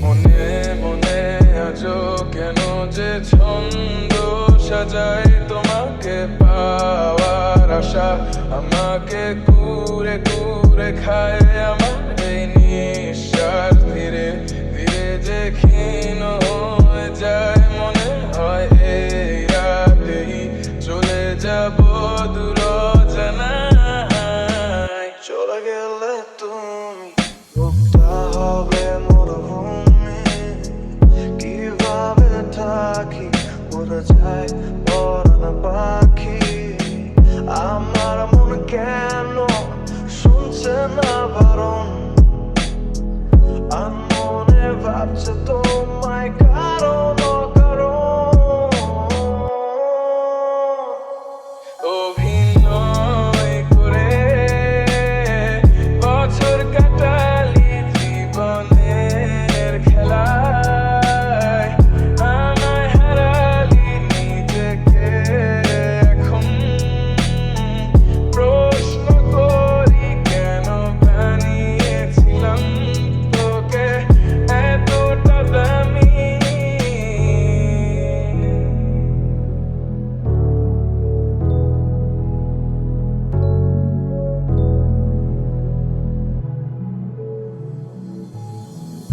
মনে মনে আজো কেন যে ছন্দ সাজাই তোমাকে পাওয়ার আশা? আমাকে কুরে কুরে খায় আমার এই নিঃশ্বাস। ধীরে ধীরে যে ক্ষীণ হয়ে যায় মনে হয় এই রাতেই চলে যাব দূর জানায় চলে গেলে তুমি মুক্তা হবে যায় পরানা পাখি আমার মন কেন শুনছে না বারণ আর মনে ভাবছে তোমার